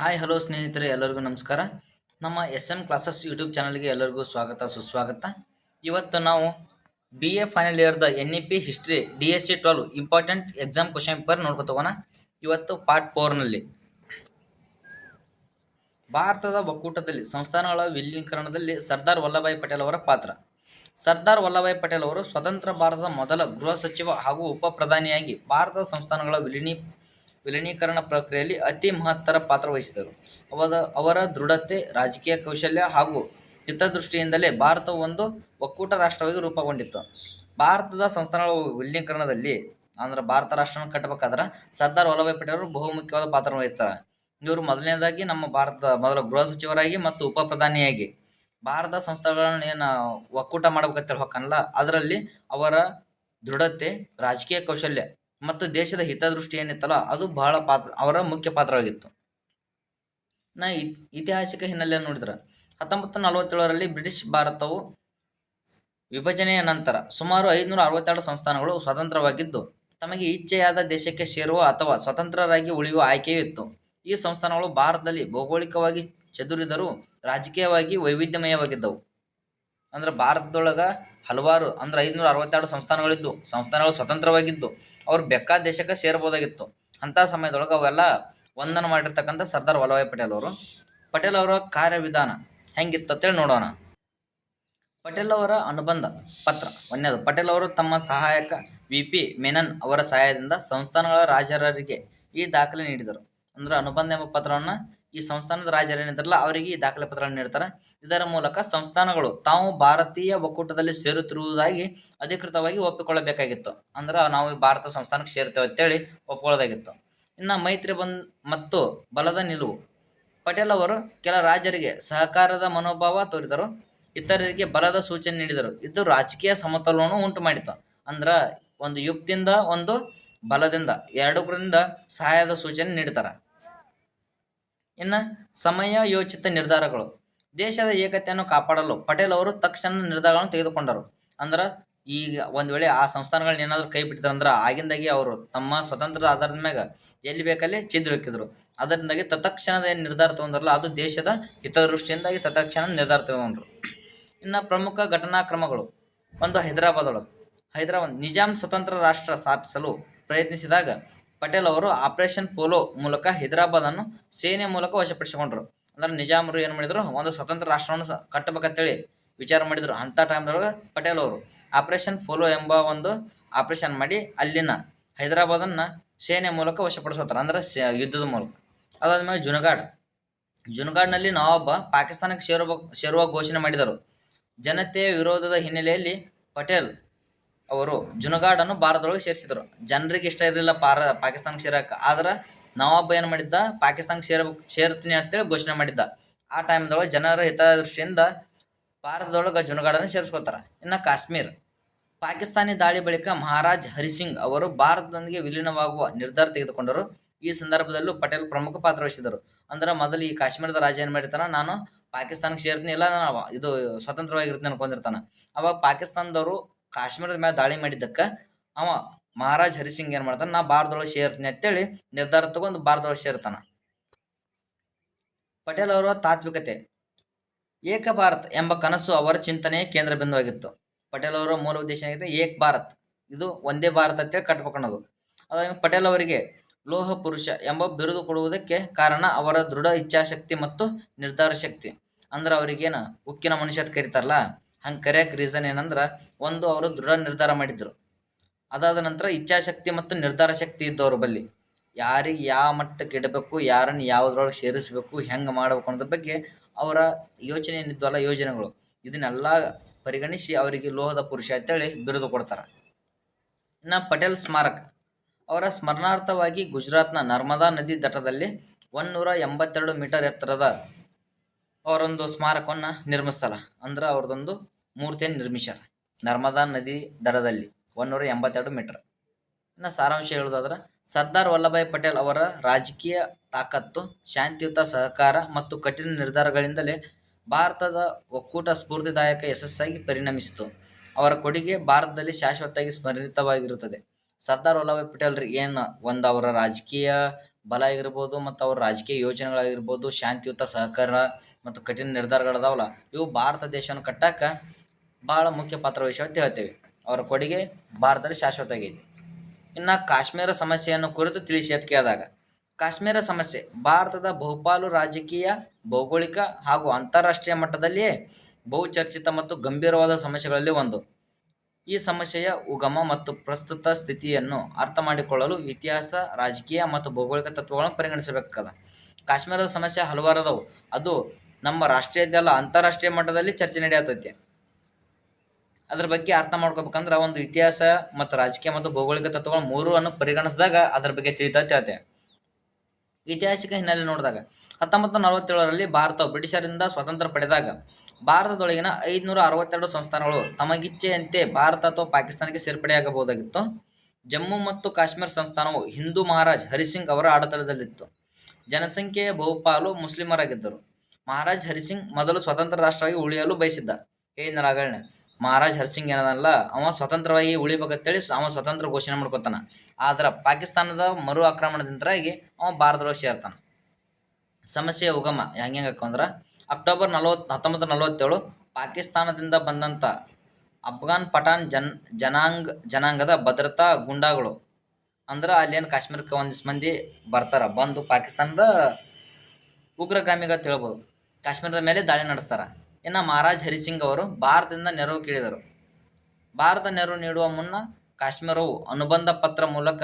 Hi hello ಸ್ನೇಹಿತರೆ, ಎಲ್ಲರಿಗೂ ನಮಸ್ಕಾರ. ನಮ್ಮ ಎಸ್ ಎಂ ಕ್ಲಾಸಸ್ ಯೂಟ್ಯೂಬ್ ಚಾನಲ್ಗೆ ಎಲ್ಲರಿಗೂ ಸ್ವಾಗತ, ಸುಸ್ವಾಗತ. ಇವತ್ತು ನಾವು B A final ಇಯರ್ದ N E P history D S C twelve important exam question paper ನೋಡ್ಕೊತಗೋಣ ಇವತ್ತು ಪಾರ್ಟ್ ಫೋರ್ನಲ್ಲಿ ಭಾರತದ ಒಕ್ಕೂಟದಲ್ಲಿ, ಸಂಸ್ಥಾನಗಳ ವಿಲೀನೀಕರಣದಲ್ಲಿ ಸರ್ದಾರ್ ವಲ್ಲಭಾಯಿ ಪಟೇಲ್ ಅವರ ಪಾತ್ರ. ಸರ್ದಾರ್ ವಲ್ಲಭಾಯಿ ಪಟೇಲ್ ಅವರು ಸ್ವತಂತ್ರ ಭಾರತದ ಮೊದಲ ಗೃಹ ಸಚಿವ ಹಾಗೂ ಉಪ ಪ್ರಧಾನಿಯಾಗಿ ಭಾರತದ ಸಂಸ್ಥಾನಗಳ ವಿಲೀನಿ ವಿಲೀನೀಕರಣ ಪ್ರಕ್ರಿಯೆಯಲ್ಲಿ ಅತಿ ಮಹತ್ತರ ಪಾತ್ರ ವಹಿಸಿದರು. ಅವರ ಅವರ ದೃಢತೆ, ರಾಜಕೀಯ ಕೌಶಲ್ಯ ಹಾಗೂ ಹಿತದೃಷ್ಟಿಯಿಂದಲೇ ಭಾರತ ಒಂದು ಒಕ್ಕೂಟ ರಾಷ್ಟ್ರವಾಗಿ ರೂಪುಗೊಂಡಿತ್ತು. ಭಾರತದ ಸಂಸ್ಥಾನಗಳ ವಿಲೀನೀಕರಣದಲ್ಲಿ ಅಂದ್ರೆ ಭಾರತ ರಾಷ್ಟ್ರವನ್ನು ಕಟ್ಟಬೇಕಾದ್ರೆ ಸರ್ದಾರ್ ವಲ್ಲಭಾಯಿ ಅವರು ಬಹುಮುಖ್ಯವಾದ ಪಾತ್ರ ವಹಿಸ್ತಾರೆ. ಇವರು ಮೊದಲನೇದಾಗಿ ನಮ್ಮ ಭಾರತದ ಮೊದಲ ಗೃಹ ಸಚಿವರಾಗಿ ಮತ್ತು ಉಪ ಪ್ರಧಾನಿಯಾಗಿ. ಭಾರತ ಸಂಸ್ಥೆಗಳನ್ನ ಏನು ಒಕ್ಕೂಟ ಮಾಡ್ಬೇಕಂತ ಹೊಕ್ಕನಲ್ಲ ಅದರಲ್ಲಿ ಅವರ ದೃಢತೆ, ರಾಜಕೀಯ ಕೌಶಲ್ಯ ಮತ್ತು ದೇಶದ ಹಿತದೃಷ್ಟಿ ಏನಿತ್ತಲ್ಲ, ಅದು ಬಹಳ ಪಾತ್ರ, ಅವರ ಮುಖ್ಯ ಪಾತ್ರವಾಗಿತ್ತು. ನಾ ಐತಿಹಾಸಿಕ ಹಿನ್ನೆಲೆಯನ್ನು ನೋಡಿದ್ರೆ, ಹತ್ತೊಂಬತ್ತು ನಲವತ್ತೇಳರಲ್ಲಿ ಬ್ರಿಟಿಷ್ ಭಾರತವು ವಿಭಜನೆಯ ನಂತರ ಸುಮಾರು ಐದುನೂರ ಅರವತ್ತೆರಡು ಸಂಸ್ಥಾನಗಳು ಸ್ವತಂತ್ರವಾಗಿದ್ದು, ತಮಗೆ ಇಚ್ಛೆಯಾದ ದೇಶಕ್ಕೆ ಸೇರುವ ಅಥವಾ ಸ್ವತಂತ್ರರಾಗಿ ಉಳಿಯುವ ಆಯ್ಕೆಯೂ ಇತ್ತು. ಈ ಸಂಸ್ಥಾನಗಳು ಭಾರತದಲ್ಲಿ ಭೌಗೋಳಿಕವಾಗಿ ಚದುರಿದರೂ ರಾಜಕೀಯವಾಗಿ ವೈವಿಧ್ಯಮಯವಾಗಿದ್ದವು. ಅಂದ್ರೆ ಭಾರತದೊಳಗೆ ಹಲವಾರು ಅಂದ್ರೆ ಐದುನೂರ ಅರವತ್ತೆರಡು ಸಂಸ್ಥಾನಗಳಿದ್ದು, ಸಂಸ್ಥಾನಗಳು ಸ್ವತಂತ್ರವಾಗಿದ್ದು, ಅವ್ರು ಬೇಕಾದ ದೇಶಕ್ಕೆ ಸೇರ್ಬೋದಾಗಿತ್ತು. ಅಂಥ ಸಮಯದೊಳಗೆ ಅವೆಲ್ಲ ಒಂದನ್ನು ಮಾಡಿರ್ತಕ್ಕಂಥ ಸರ್ದಾರ್ ವಲ್ಲಭಾಯ್ ಪಟೇಲ್ ಅವರು. ಪಟೇಲ್ ಅವರ ಕಾರ್ಯವಿಧಾನ ಹೆಂಗಿತ್ತು ಅಂತೇಳಿ ನೋಡೋಣ. ಪಟೇಲ್ ಅವರ ಅನುಬಂಧ ಪತ್ರ, ಒಂದನೇದು, ಪಟೇಲ್ ಅವರು ತಮ್ಮ ಸಹಾಯಕ ವಿ ಪಿ ಮೆನನ್ ಅವರ ಸಹಾಯದಿಂದ ಸಂಸ್ಥಾನಗಳ ರಾಜರರಿಗೆ ಈ ದಾಖಲೆ ನೀಡಿದರು. ಅಂದ್ರೆ ಅನುಬಂಧ ಎಂಬ ಪತ್ರವನ್ನು ಈ ಸಂಸ್ಥಾನದ ರಾಜರೇನಿದ್ರಲ್ಲ ಅವರಿಗೆ ಈ ದಾಖಲೆ ಪತ್ರಗಳನ್ನು ನೀಡ್ತಾರೆ. ಇದರ ಮೂಲಕ ಸಂಸ್ಥಾನಗಳು ತಾವು ಭಾರತೀಯ ಒಕ್ಕೂಟದಲ್ಲಿ ಸೇರುತ್ತಿರುವುದಾಗಿ ಅಧಿಕೃತವಾಗಿ ಒಪ್ಪಿಕೊಳ್ಳಬೇಕಾಗಿತ್ತು. ಅಂದ್ರೆ ನಾವು ಈ ಭಾರತ ಸಂಸ್ಥಾನಕ್ಕೆ ಸೇರ್ತೇವೆ ಅಂತೇಳಿ ಒಪ್ಪಿಕೊಳ್ಳೋದಾಗಿತ್ತು. ಇನ್ನು ಮೈತ್ರಿ ಬಂದ್ ಮತ್ತು ಬಲದ ನಿಲುವು. ಪಟೇಲ್ ಅವರು ಕೆಲ ರಾಜರಿಗೆ ಸಹಕಾರದ ಮನೋಭಾವ ತೋರಿದರು. ಇತರರಿಗೆ ಬಲದ ಸೂಚನೆ ನೀಡಿದರು. ಇದು ರಾಜಕೀಯ ಸಮತೋಲನವನ್ನು ಉಂಟು ಮಾಡಿತು ಅಂದ್ರೆ ಒಂದು ಯುಕ್ತಿಯಿಂದ ಒಂದು ಬಲದಿಂದ ಎರಡರಿಂದ ಸಹಾಯದ ಸೂಚನೆ ನೀಡ್ತಾರೆ. ಇನ್ನು ಸಮಯ ಯೋಚಿತ ನಿರ್ಧಾರಗಳು. ದೇಶದ ಏಕತೆಯನ್ನು ಕಾಪಾಡಲು ಪಟೇಲ್ ಅವರು ತಕ್ಷಣ ನಿರ್ಧಾರಗಳನ್ನು ತೆಗೆದುಕೊಂಡರು. ಅಂದ್ರೆ, ಈಗ ಒಂದು ವೇಳೆ ಆ ಸಂಸ್ಥಾನಗಳನ್ನ ಏನಾದರೂ ಕೈ ಬಿಟ್ಟಿದ್ರು ಅಂದ್ರೆ ಆಗಿಂದಾಗಿ ಅವರು ತಮ್ಮ ಸ್ವತಂತ್ರದ ಆಧಾರದ ಮ್ಯಾಗ ಎಲ್ಲಿ ಬೇಕಲ್ಲಿ ಚಿದ್ರು ಹಾಕಿದ್ರು. ಅದರಿಂದಾಗಿ ತತ್ಕ್ಷಣದ ಏನು ನಿರ್ಧಾರ ತಗೊಂಡ್ರಲ್ಲ, ಅದು ದೇಶದ ಹಿತದೃಷ್ಟಿಯಿಂದಾಗಿ ತತ್ಕ್ಷಣ ನಿರ್ಧಾರ ತಗೊಂಡ್ರು. ಇನ್ನು ಪ್ರಮುಖ ಘಟನಾ ಕ್ರಮಗಳು ಒಂದು ಹೈದರಾಬಾದ್ ಒಳಗೆ. ಹೈದರಾಬಾದ್ ನಿಜಾಮ್ ಸ್ವತಂತ್ರ ರಾಷ್ಟ್ರ ಸ್ಥಾಪಿಸಲು ಪ್ರಯತ್ನಿಸಿದಾಗ ಪಟೇಲ್ ಅವರು ಆಪರೇಷನ್ ಪೋಲೋ ಮೂಲಕ ಹೈದರಾಬಾದನ್ನು ಸೇನೆ ಮೂಲಕ ವಶಪಡಿಸಿಕೊಂಡರು. ಅಂದ್ರೆ ನಿಜಾಮರು ಏನು ಮಾಡಿದ್ರು? ಒಂದು ಸ್ವತಂತ್ರ ರಾಷ್ಟ್ರವನ್ನು ಸ ಕಟ್ಟಬೇಕಂತೇಳಿ ವಿಚಾರ ಮಾಡಿದ್ರು. ಅಂಥ ಟೈಮ್ದೊಳಗೆ ಪಟೇಲ್ ಅವರು ಆಪರೇಷನ್ ಪೋಲೋ ಎಂಬ ಒಂದು ಆಪರೇಷನ್ ಮಾಡಿ ಅಲ್ಲಿನ ಹೈದರಾಬಾದನ್ನು ಸೇನೆ ಮೂಲಕ ವಶಪಡಿಸ್ತಾರೆ ಅಂದ್ರೆ ಯುದ್ಧದ ಮೂಲಕ. ಅದಾದ್ಮೇಲೆ ಜುನಗಾಡ್ ಜುನಗಾಡ್ನಲ್ಲಿ ನವಾಬ ಪಾಕಿಸ್ತಾನಕ್ಕೆ ಸೇರುವ ಸೇರುವ ಘೋಷಣೆ ಮಾಡಿದರು. ಜನತೆಯ ವಿರೋಧದ ಹಿನ್ನೆಲೆಯಲ್ಲಿ ಪಟೇಲ್ ಅವರು ಜುನಗಾಡನ್ನು ಭಾರತದೊಳಗೆ ಸೇರಿಸಿದರು. ಜನರಿಗೆ ಇಷ್ಟ ಇರಲಿಲ್ಲ ಪಾರ, ಪಾಕಿಸ್ತಾನಕ್ಕೆ ಸೇರಕ್ಕೆ ಆದ್ರೆ ನವಾಬ್ ಏನು ಮಾಡಿದ್ದ? ಪಾಕಿಸ್ತಾನಕ್ಕೆ ಸೇರ ಸೇರ್ತೀನಿ ಅಂತೇಳಿ ಘೋಷಣೆ ಮಾಡಿದ್ದ. ಆ ಟೈಮ್ದೊಳಗೆ ಜನರ ಹಿತದೃಷ್ಟಿಯಿಂದ ಭಾರತದೊಳಗೆ ಜುನಗಾಡನ್ನು ಸೇರಿಸ್ಕೊತಾರೆ ಇನ್ನು ಕಾಶ್ಮೀರ್. ಪಾಕಿಸ್ತಾನಿ ದಾಳಿ ಬಳಿಕ ಮಹಾರಾಜ್ ಹರಿಸಿಂಗ್ ಅವರು ಭಾರತದೊಂದಿಗೆ ವಿಲೀನವಾಗುವ ನಿರ್ಧಾರ ತೆಗೆದುಕೊಂಡರು. ಈ ಸಂದರ್ಭದಲ್ಲೂ ಪಟೇಲ್ ಪ್ರಮುಖ ಪಾತ್ರ ವಹಿಸಿದರು ಅಂದ್ರೆ ಮೊದಲು ಈ ಕಾಶ್ಮೀರದ ರಾಜ ಏನು ಮಾಡಿರ್ತಾನ? ನಾನು ಪಾಕಿಸ್ತಾನಕ್ಕೆ ಸೇರ್ತೀನಿ ಇಲ್ಲ ನಾನು ಇದು ಸ್ವತಂತ್ರವಾಗಿರ್ತೀನಿ ಅನ್ಕೊಂಡಿರ್ತಾನ. ಅವಾಗ ಪಾಕಿಸ್ತಾನದವರು ಕಾಶ್ಮೀರದ ಮೇಲೆ ದಾಳಿ ಮಾಡಿದ್ದಕ್ಕೆ ಅವ ಮಹಾರಾಜ್ ಹರಿಸಿಂಗ್ ಏನ್ ಮಾಡ್ತಾನೆ, ನಾ ಭಾರತದೊಳಗೆ ಸೇರ್ತೀನಿ ಅಂತೇಳಿ ನಿರ್ಧಾರ ತಗೊಂಡು ಭಾರತದೊಳಗೆ ಸೇರ್ತಾನ. ಪಟೇಲ್ ಅವರ ತಾತ್ವಿಕತೆ, ಏಕ ಭಾರತ್ ಎಂಬ ಕನಸು ಅವರ ಚಿಂತನೆಯ ಕೇಂದ್ರ ಬಿಂದುವಾಗಿತ್ತು. ಪಟೇಲ್ ಅವರ ಮೂಲ ಉದ್ದೇಶ ಏನಾಗಿದೆ ಏಕ್ ಭಾರತ್, ಇದು ಒಂದೇ ಭಾರತ ಅಂತೇಳಿ ಕಟ್ಬೇಕು ಅನ್ನೋದು ಅದಾದ ಪಟೇಲ್ ಅವರಿಗೆ ಲೋಹ ಪುರುಷ ಎಂಬ ಬಿರುದು ಕೊಡುವುದಕ್ಕೆ ಕಾರಣ ಅವರ ದೃಢ ಇಚ್ಛಾಶಕ್ತಿ ಮತ್ತು ನಿರ್ಧಾರ ಶಕ್ತಿ. ಅಂದ್ರೆ ಅವ್ರಿಗೇನು ಉಕ್ಕಿನ ಮನುಷ್ಯ ಅಂತ ಕರೀತಾರಲ್ಲ ಹಂಗೆ ಕರೆಯಕ್ಕೆ ರೀಸನ್ ಏನಂದ್ರೆ, ಒಂದು ಅವರು ದೃಢ ನಿರ್ಧಾರ ಮಾಡಿದ್ರು. ಅದಾದ ನಂತರ ಇಚ್ಛಾಶಕ್ತಿ ಮತ್ತು ನಿರ್ಧಾರ ಶಕ್ತಿ ಇದ್ದವ್ರ ಬಳಿ ಯಾರಿಗೆ ಯಾವ ಮಟ್ಟಕ್ಕೆ ಇಡಬೇಕು, ಯಾರನ್ನು ಯಾವುದ್ರೊಳಗೆ ಸೇರಿಸಬೇಕು, ಹೆಂಗೆ ಮಾಡಬೇಕು ಅನ್ನೋದ್ರ ಬಗ್ಗೆ ಅವರ ಯೋಚನೆ ಏನಿದ್ವಲ್ಲ ಯೋಜನೆಗಳು. ಇದನ್ನೆಲ್ಲ ಪರಿಗಣಿಸಿ ಅವರಿಗೆ ಲೋಹದ ಪುರುಷ ಅಂತೇಳಿ ಬಿರುದು ಕೊಡ್ತಾರೆ. ಇನ್ನು ಪಟೇಲ್ ಸ್ಮಾರಕ. ಅವರ ಸ್ಮರಣಾರ್ಥವಾಗಿ ಗುಜರಾತ್ನ ನರ್ಮದಾ ನದಿ ದಟದಲ್ಲಿ ಒನ್ನೂರ ಎಂಬತ್ತೆರಡು ಮೀಟರ್ ಎತ್ತರದ ಅವರೊಂದು ಸ್ಮಾರಕವನ್ನು ನಿರ್ಮಿಸ್ತಲ್ಲ ಅಂದ್ರೆ ಅವ್ರದ್ದೊಂದು ಮೂರ್ತಿಯನ್ನು ನಿರ್ಮಿಸ್ಯಾರ. ನರ್ಮದಾ ನದಿ ದಡದಲ್ಲಿ ಒಂನ್ನೂರ ಎಂಬತ್ತೆರಡು ಮೀಟರ್. ಇನ್ನು ಸಾರಾಂಶ ಹೇಳೋದಾದ್ರೆ ಸರ್ದಾರ್ ವಲ್ಲಭಾಯ್ ಪಟೇಲ್ ಅವರ ರಾಜಕೀಯ ತಾಕತ್ತು, ಶಾಂತಿಯುತ ಸಹಕಾರ ಮತ್ತು ಕಠಿಣ ನಿರ್ಧಾರಗಳಿಂದಲೇ ಭಾರತದ ಒಕ್ಕೂಟ ಸ್ಫೂರ್ತಿದಾಯಕ ಯಶಸ್ಸಾಗಿ ಪರಿಣಮಿಸಿತು. ಅವರ ಕೊಡುಗೆ ಭಾರತದಲ್ಲಿ ಶಾಶ್ವತವಾಗಿ ಸ್ಮರಿತವಾಗಿರುತ್ತದೆ. ಸರ್ದಾರ್ ವಲ್ಲಭಾಯ್ ಪಟೇಲ್ ಏನು ಒಂದು ಅವರ ರಾಜಕೀಯ ಬಲ ಆಗಿರ್ಬೋದು ಮತ್ತು ಅವರ ರಾಜಕೀಯ ಯೋಜನೆಗಳಾಗಿರ್ಬೋದು, ಶಾಂತಿಯುತ ಸಹಕಾರ ಮತ್ತು ಕಠಿಣ ನಿರ್ಧಾರಗಳದಾವಲ್ಲ ಇವು ಭಾರತ ದೇಶವನ್ನು ಕಟ್ಟಕ್ಕೆ ಭಾಳ ಮುಖ್ಯ ಪಾತ್ರ ವಹಿಸ್ಯಾವ ಹೇಳ್ತೇವೆ. ಅವರ ಕೊಡುಗೆ ಭಾರತದಲ್ಲಿ ಶಾಶ್ವತ ಆಗೈತಿ ಇನ್ನು ಕಾಶ್ಮೀರ ಸಮಸ್ಯೆಯನ್ನು ಕುರಿತು ತಿಳಿಸಿ ಅಂತ ಕೇಳಿದಾಗ, ಕಾಶ್ಮೀರ ಸಮಸ್ಯೆ ಭಾರತದ ಬಹುಪಾಲು ರಾಜಕೀಯ, ಭೌಗೋಳಿಕ ಹಾಗೂ ಅಂತಾರಾಷ್ಟ್ರೀಯ ಮಟ್ಟದಲ್ಲಿಯೇ ಬಹುಚರ್ಚಿತ ಮತ್ತು ಗಂಭೀರವಾದ ಸಮಸ್ಯೆಗಳಲ್ಲಿ ಒಂದು. ಈ ಸಮಸ್ಯೆಯ ಉಗಮ ಮತ್ತು ಪ್ರಸ್ತುತ ಸ್ಥಿತಿಯನ್ನು ಅರ್ಥ ಮಾಡಿಕೊಳ್ಳಲು ಇತಿಹಾಸ, ರಾಜಕೀಯ ಮತ್ತು ಭೌಗೋಳಿಕ ತತ್ವಗಳನ್ನು ಪರಿಗಣಿಸಬೇಕಾದ. ಕಾಶ್ಮೀರದ ಸಮಸ್ಯೆ ಹಲವಾರು ಅದಾವು. ಅದು ನಮ್ಮ ರಾಷ್ಟ್ರೀಯದಲ್ಲ ಅಂತಾರಾಷ್ಟ್ರೀಯ ಮಟ್ಟದಲ್ಲಿ ಚರ್ಚೆ ನಡೆಯತೈತಿ. ಅದ್ರ ಬಗ್ಗೆ ಅರ್ಥ ಮಾಡ್ಕೋಬೇಕಂದ್ರೆ ಒಂದು ಇತಿಹಾಸ ಮತ್ತು ರಾಜಕೀಯ ಮತ್ತು ಭೌಗೋಳಿಕ ತತ್ವಗಳು ಮೂರು ಅನ್ನು ಪರಿಗಣಿಸಿದಾಗ ಅದ್ರ ಬಗ್ಗೆ ಹೇಳ್ತೇವೆ ಐತಿಹಾಸಿಕ ಹಿನ್ನೆಲೆ ನೋಡಿದಾಗ ಹತ್ತೊಂಬತ್ತು ನಲವತ್ತೇಳರಲ್ಲಿ ಭಾರತ ಬ್ರಿಟಿಷರಿಂದ ಸ್ವಾತಂತ್ರ್ಯ ಪಡೆದಾಗ ಭಾರತದೊಳಗಿನ ಐದುನೂರ ಅರವತ್ತೆರಡು ಸಂಸ್ಥಾನಗಳು ತಮಗಿಚ್ಛೆಯಂತೆ ಭಾರತ ಅಥವಾ ಪಾಕಿಸ್ತಾನಕ್ಕೆ ಸೇರ್ಪಡೆಯಾಗಬಹುದಾಗಿತ್ತು. ಜಮ್ಮು ಮತ್ತು ಕಾಶ್ಮೀರ ಸಂಸ್ಥಾನವು ಹಿಂದೂ ಮಹಾರಾಜ್ ಹರಿಸಿಂಗ್ ಅವರ ಆಡಳಿತದಲ್ಲಿತ್ತು. ಜನಸಂಖ್ಯೆಯ ಬಹುಪಾಲು ಮುಸ್ಲಿಮರಾಗಿದ್ದರು. ಮಹಾರಾಜ್ ಹರಿಸಿಂಗ್ ಮೊದಲು ಸ್ವತಂತ್ರ ರಾಷ್ಟ್ರವಾಗಿ ಉಳಿಯಲು ಬಯಸಿದ್ದ. ಏನಾರಾಗಣ್ಣ ಮಹಾರಾಜ್ ಹರ್ಸಿಂಗ್ ಏನದಲ್ಲ, ಅವ ಸ್ವತಂತ್ರವಾಗಿ ಉಳಿಬೇಕಂತೇಳಿ ಅವ ಸ್ವತಂತ್ರ ಘೋಷಣೆ ಮಾಡ್ಕೊತಾನ. ಆದ್ರೆ ಪಾಕಿಸ್ತಾನದ ಮರು ಆಕ್ರಮಣದಿಂದಾಗಿ ಅವ ಭಾರತದೊಳಗೆ ಸೇರ್ತಾನ. ಸಮಸ್ಯೆ ಉಗಮ, ಹೆಂಗೆ ಅಂದ್ರೆ, ಅಕ್ಟೋಬರ್ ನಲವತ್ತು, ಹತ್ತೊಂಬತ್ತು ನಲವತ್ತೇಳು ಪಾಕಿಸ್ತಾನದಿಂದ ಬಂದಂಥ ಅಫ್ಘಾನ್ ಪಠಾನ್ ಜನ್, ಜನಾಂಗ, ಜನಾಂಗದ ಭದ್ರತಾ ಗುಂಡಾಗಳು. ಅಂದ್ರೆ ಅಲ್ಲೇನು ಕಾಶ್ಮೀರಕ್ಕೆ ಒಂದಿಷ್ಟು ಮಂದಿ ಬರ್ತಾರ, ಬಂದು ಪಾಕಿಸ್ತಾನದ ಉಗ್ರಗಾಮಿಗಳು ತಿಳ್ಬೋದು ಕಾಶ್ಮೀರದ ಮೇಲೆ ದಾಳಿ ನಡೆಸ್ತಾರ. ಇನ್ನು ಮಹಾರಾಜ್ ಹರಿಸಿಂಗ್ ಅವರು ಭಾರತದಿಂದ ನೆರವು ಕೇಳಿದರು. ಭಾರತ ನೆರವು ನೀಡುವ ಮುನ್ನ ಕಾಶ್ಮೀರವು ಅನುಬಂಧ ಪತ್ರ ಮೂಲಕ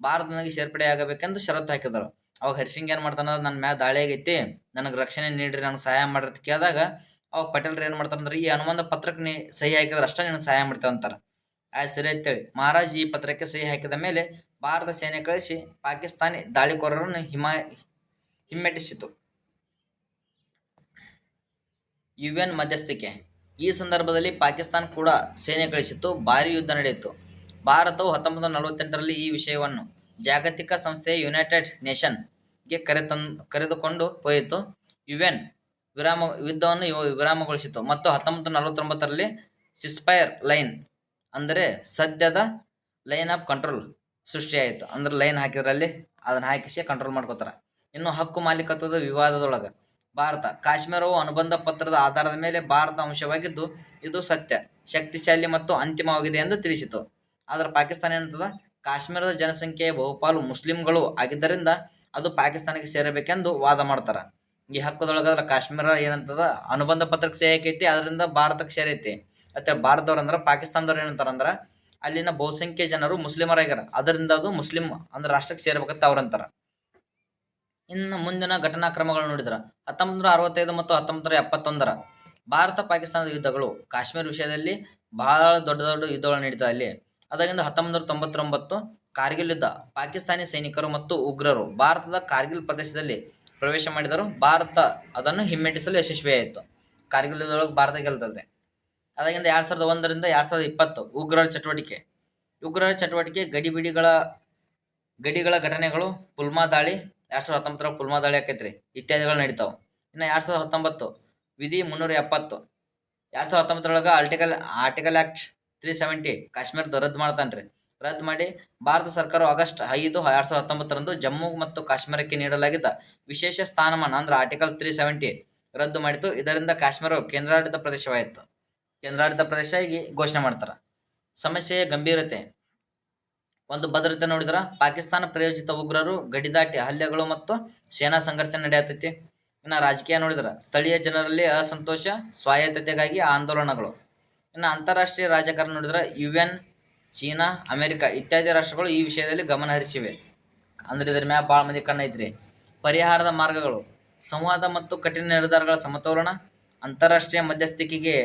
ಭಾರತನಿಗೆ ಸೇರ್ಪಡೆಯಾಗಬೇಕೆಂದು ಷರತ್ತು ಹಾಕಿದರು. ಅವಾಗ ಹರಿಸಿಂಗ್ ಏನು ಮಾಡ್ತಾನ ನನ್ನ ಮ್ಯಾಲ ದಾಳಿ ಆಗೈತಿ, ನನಗೆ ರಕ್ಷಣೆ ನೀಡಿರಿ, ನನಗೆ ಸಹಾಯ ಮಾಡ್ರಿ ಕೇಳಿದಾಗ, ಅವಾಗ ಪಟೇಲ್ರು ಏನು ಮಾಡ್ತಾರಂದ್ರೆ ಈ ಅನುಬಂಧ ಪತ್ರಕ್ಕೆ ನೀ ಸಹಿ ಹಾಕಿದ್ರೆ ಅಷ್ಟೇ ನಿನಗೆ ಸಹಾಯ ಮಾಡ್ತೇವೆ ಅಂತಾರೆ. ಆ ಸರಿ ಅಂತೇಳಿ. ಮಹಾರಾಜ್ ಈ ಪತ್ರಕ್ಕೆ ಸಹಿ ಹಾಕಿದ ಮೇಲೆ ಭಾರತ ಸೇನೆ ಕಳಿಸಿ ಪಾಕಿಸ್ತಾನಿ ದಾಳಿಕೋರರನ್ನು ಹಿಮ ಹಿಮ್ಮೆಟ್ಟಿಸಿತು. ಯು ಎನ್ ಮಧ್ಯಸ್ಥಿಕೆ. ಈ ಸಂದರ್ಭದಲ್ಲಿ ಪಾಕಿಸ್ತಾನ ಕೂಡ ಸೇನೆ ಕಳಿಸಿತ್ತು, ಭಾರಿ ಯುದ್ಧ ನಡೆಯಿತು. ಭಾರತವು ಹತ್ತೊಂಬತ್ತು ನಲವತ್ತೆಂಟರಲ್ಲಿ ಈ ವಿಷಯವನ್ನು ಜಾಗತಿಕ ಸಂಸ್ಥೆಯ ಯುನೈಟೆಡ್ ನೇಷನ್ಗೆ ಕರೆತನ್ ಕರೆದುಕೊಂಡು ಹೋಯಿತು. ಯು ಎನ್ ವಿರಾಮ, ಯುದ್ಧವನ್ನು ವಿರಾಮಗೊಳಿಸಿತು. ಮತ್ತು ಹತ್ತೊಂಬತ್ತು ನಲವತ್ತೊಂಬತ್ತರಲ್ಲಿ ಸಿಸ್ಪೈರ್ ಲೈನ್ ಅಂದರೆ ಸದ್ಯದ ಲೈನ್ ಆಫ್ ಕಂಟ್ರೋಲ್ ಸೃಷ್ಟಿಯಾಯಿತು. ಅಂದ್ರೆ ಲೈನ್ ಹಾಕಿದ್ರಲ್ಲಿ ಅದನ್ನು ಹಾಕಿಸಿ ಕಂಟ್ರೋಲ್ ಮಾಡ್ಕೋತಾರೆ. ಇನ್ನು ಹಕ್ಕು ಮಾಲೀಕತ್ವದ ವಿವಾದದೊಳಗೆ ಭಾರತ. ಕಾಶ್ಮೀರವು ಅನುಬಂಧ ಪತ್ರದ ಆಧಾರದ ಮೇಲೆ ಭಾರತ ಅಂಶವಾಗಿದ್ದು, ಇದು ಸತ್ಯ, ಶಕ್ತಿಶಾಲಿ ಮತ್ತು ಅಂತಿಮವಾಗಿದೆ ಎಂದು ತಿಳಿಸಿತು. ಆದರೆ ಪಾಕಿಸ್ತಾನ ಏನಂತದ? ಕಾಶ್ಮೀರದ ಜನಸಂಖ್ಯೆಯ ಬಹುಪಾಲು ಮುಸ್ಲಿಂಗಳು ಆಗಿದ್ದರಿಂದ ಅದು ಪಾಕಿಸ್ತಾನಕ್ಕೆ ಸೇರಬೇಕೆಂದು ವಾದ ಮಾಡ್ತಾರೆ. ಈ ಹಕ್ಕದೊಳಗಾದ್ರೆ ಕಾಶ್ಮೀರ ಏನಂತದ? ಅನುಬಂಧ ಪತ್ರಕ್ಕೆ ಸೇರಕೈತಿ ಅದರಿಂದ ಭಾರತಕ್ಕೆ ಸೇರೈತಿ. ಮತ್ತೆ ಭಾರತದವ್ರು ಅಂದ್ರೆ, ಪಾಕಿಸ್ತಾನದವ್ರು ಏನಂತಾರಂದ್ರೆ ಅಲ್ಲಿನ ಬಹುಸಂಖ್ಯೆ ಜನರು ಮುಸ್ಲಿಮರಾಗ್ಯಾರ. ಅದರಿಂದ ಅದು ಮುಸ್ಲಿಂ ಅಂದ್ರೆ ರಾಷ್ಟ್ರಕ್ಕೆ ಸೇರ್ಬೇಕಂತ ಅವ್ರಂತಾರ ಇನ್ನು ಮುಂದಿನ ಘಟನಾಕ್ರಮಗಳು ನೋಡಿದ್ರ. ಹತ್ತೊಂಬತ್ತು ನೂರ ಅರವತ್ತೈದು ಮತ್ತು ಹತ್ತೊಂಬತ್ತು ನೂರ ಎಪ್ಪತ್ತೊಂದರ ಭಾರತ ಪಾಕಿಸ್ತಾನದ ಯುದ್ಧಗಳು ಕಾಶ್ಮೀರ ವಿಷಯದಲ್ಲಿ ಬಹಳ ದೊಡ್ಡ ದೊಡ್ಡ ಯುದ್ಧಗಳು ನಡೀತಾ ಅಲ್ಲಿ ಅದಾಗಿಂದ ಹತ್ತೊಂಬತ್ತು ತೊಂಬತ್ತೊಂಬತ್ತು ಕಾರ್ಗಿಲ್ ಯುದ್ಧ ಪಾಕಿಸ್ತಾನಿ ಸೈನಿಕರು ಮತ್ತು ಉಗ್ರರು ಭಾರತದ ಕಾರ್ಗಿಲ್ ಪ್ರದೇಶದಲ್ಲಿ ಪ್ರವೇಶ ಮಾಡಿದರು. ಭಾರತ ಅದನ್ನು ಹಿಮ್ಮೆಟ್ಟಿಸಲು ಯಶಸ್ವಿಯಾಯಿತು. ಕಾರ್ಗಿಲ್ ಯುದ್ಧದೊಳಗೆ ಭಾರತ ಗೆಲ್ತದೆ. ಅದಾಗಿಂದ ಎರಡು ಸಾವಿರದ ಒಂದರಿಂದ ಎರಡು ಸಾವಿರದ ಇಪ್ಪತ್ತು ಉಗ್ರರ ಚಟುವಟಿಕೆ. ಉಗ್ರರ ಚಟುವಟಿಕೆ ಗಡಿಬಿಡಿಗಳ ಗಡಿಗಳ ಘಟನೆಗಳು, ಪುಲ್ಮಾ ದಾಳಿ ಎರಡು ಸಾವಿರದ ಹತ್ತೊಂಬತ್ತರ ಪುಲ್ಮಾ ದಾಳಿ ಆಕೈತ್ರಿ. ಇತ್ಯಾದಿಗಳು ನಡೀತಾವೆ. ಇನ್ನು ಎರಡು ಸಾವಿರದ ಹತ್ತೊಂಬತ್ತು, ವಿಧಿ ಮುನ್ನೂರ ಎಪ್ಪತ್ತು. ಎರಡು ಸಾವಿರದ ಹತ್ತೊಂಬತ್ತರೊಳಗೆ article article act three seventy ಕಾಶ್ಮೀರದ ರದ್ದು ಮಾಡ್ತಾನೆ ರೀ ರದ್ದು ಮಾಡಿ ಭಾರತ ಸರ್ಕಾರ ಆಗಸ್ಟ್ ಐದು, ಎರಡು ಸಾವಿರದ ಹತ್ತೊಂಬತ್ತರಂದು ಜಮ್ಮು ಮತ್ತು ಕಾಶ್ಮೀರಕ್ಕೆ ನೀಡಲಾಗಿದ್ದ ವಿಶೇಷ ಸ್ಥಾನಮಾನ, ಅಂದ್ರೆ ಆರ್ಟಿಕಲ್ ತ್ರೀ ಸೆವೆಂಟಿ ರದ್ದು ಮಾಡಿತು ಇದರಿಂದ ಕಾಶ್ಮೀರವು ಕೇಂದ್ರಾಡಳಿತ ಪ್ರದೇಶವಾಯಿತು. ಕೇಂದ್ರಾಡಳಿತ ಪ್ರದೇಶ ಆಗಿ ಘೋಷಣೆ ಮಾಡ್ತಾರೆ. ಸಮಸ್ಯೆಯ ಗಂಭೀರತೆ. ಒಂದು ಭದ್ರತೆ ನೋಡಿದ್ರ ಪಾಕಿಸ್ತಾನ ಪ್ರಯೋಜಿತ ಉಗ್ರರು, ಗಡಿದಾಟಿ ಹಲ್ಲೆಗಳು ಮತ್ತು ಸೇನಾ ಸಂಘರ್ಷ ನಡೆಯತೈತಿ. ಇನ್ನು ರಾಜಕೀಯ ನೋಡಿದ್ರ ಸ್ಥಳೀಯ ಜನರಲ್ಲಿ ಅಸಂತೋಷ, ಸ್ವಾಯತ್ತತೆಗಾಗಿ ಆಂದೋಲನಗಳು. ಇನ್ನು ಅಂತಾರಾಷ್ಟ್ರೀಯ ರಾಜಕಾರಣ ನೋಡಿದ್ರ ಯು ಎನ್ ಚೀನಾ, ಅಮೆರಿಕ ಇತ್ಯಾದಿ ರಾಷ್ಟ್ರಗಳು ಈ ವಿಷಯದಲ್ಲಿ ಗಮನ ಹರಿಸಿವೆ. ಅಂದ್ರೆ ಇದ್ರ ಮ್ಯಾಗ ಭಾಳ ಮಂದಿ ಕಣ್ಣೈತ್ರಿ ಪರಿಹಾರದ ಮಾರ್ಗಗಳು, ಸಂವಾದ ಮತ್ತು ಕಠಿಣ ನಿರ್ಧಾರಗಳ ಸಮತೋಲನ, ಅಂತಾರಾಷ್ಟ್ರೀಯ ಮಧ್ಯಸ್ಥಿಕೆಗೆ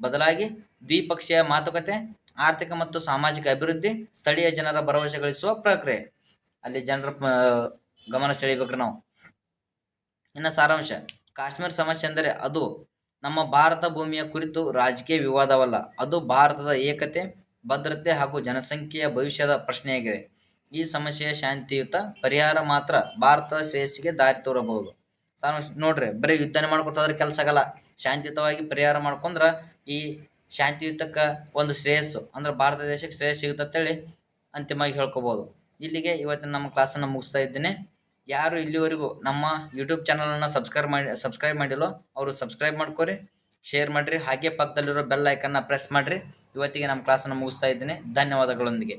ಬದಲಾಗಿ ದ್ವಿಪಕ್ಷೀಯ ಮಾತುಕತೆ ಆರ್ಥಿಕ ಮತ್ತು ಸಾಮಾಜಿಕ ಅಭಿವೃದ್ಧಿ, ಸ್ಥಳೀಯ ಜನರ ಭರವಸೆ ಗಳಿಸುವ ಪ್ರಕ್ರಿಯೆ. ಅಲ್ಲಿ ಜನರ ಗಮನ ಸೆಳಿಬೇಕ್ರಿ ನಾವು. ಇನ್ನು ಸಾರಾಂಶ, ಕಾಶ್ಮೀರ ಸಮಸ್ಯೆ ಅಂದರೆ ಅದು ನಮ್ಮ ಭಾರತ ಭೂಮಿಯ ಕುರಿತು ರಾಜಕೀಯ ವಿವಾದವಲ್ಲ. ಅದು ಭಾರತದ ಏಕತೆ, ಭದ್ರತೆ ಹಾಗೂ ಜನಸಂಖ್ಯೆಯ ಭವಿಷ್ಯದ ಪ್ರಶ್ನೆಯಾಗಿದೆ. ಈ ಸಮಸ್ಯೆಯ ಶಾಂತಿಯುತ ಪರಿಹಾರ ಮಾತ್ರ ಭಾರತದ ಶ್ರೇಯಸ್ಸಿಗೆ ದಾರಿ ತೋರಬಹುದು. ಸಾರಾಂಶ, ನೋಡ್ರಿ, ಬರೀ ಯುದ್ಧನೇ ಮಾಡ್ಕೊತಾದ್ರೆ ಕೆಲಸ ಆಗಲ್ಲ. ಶಾಂತಿಯುತವಾಗಿ ಪರಿಹಾರ ಮಾಡ್ಕೊಂಡ್ರೆ ಈ ಶಾಂತಿಯುತಕ್ಕೆ ಒಂದು ಶ್ರೇಯಸ್ಸು. ಅಂದ್ರೆ ಭಾರತ ದೇಶಕ್ಕೆ ಶ್ರೇಯಸ್ ಸಿಗುತ್ತೆ ಅಂತೇಳಿ ಅಂತಿಮವಾಗಿ ಹೇಳ್ಕೊಬೋದು. ಇಲ್ಲಿಗೆ ಇವತ್ತಿನ ನಮ್ಮ ಕ್ಲಾಸನ್ನು ಮುಗಿಸ್ತಾ ಇದ್ದೇನೆ. ಯಾರು ಇಲ್ಲಿವರೆಗೂ ನಮ್ಮ ಯೂಟ್ಯೂಬ್ ಚಾನಲನ್ನು ಸಬ್ಸ್ಕ್ರೈಬ್ ಮಾಡಿ, ಸಬ್ಸ್ಕ್ರೈಬ್ ಮಾಡಿಲ್ಲೋ ಅವರು ಸಬ್ಸ್ಕ್ರೈಬ್ ಮಾಡ್ಕೋರಿ, ಶೇರ್ ಮಾಡಿರಿ, ಹಾಗೆ ಪಕ್ಕದಲ್ಲಿರೋ ಬೆಲ್ ಐಕನ್ನ ಪ್ರೆಸ್ ಮಾಡಿರಿ. ಇವತ್ತಿಗೆ ನಮ್ಮ ಕ್ಲಾಸನ್ನು ಮುಗಿಸ್ತಾ ಇದ್ದೇನೆ. ಧನ್ಯವಾದಗಳೊಂದಿಗೆ.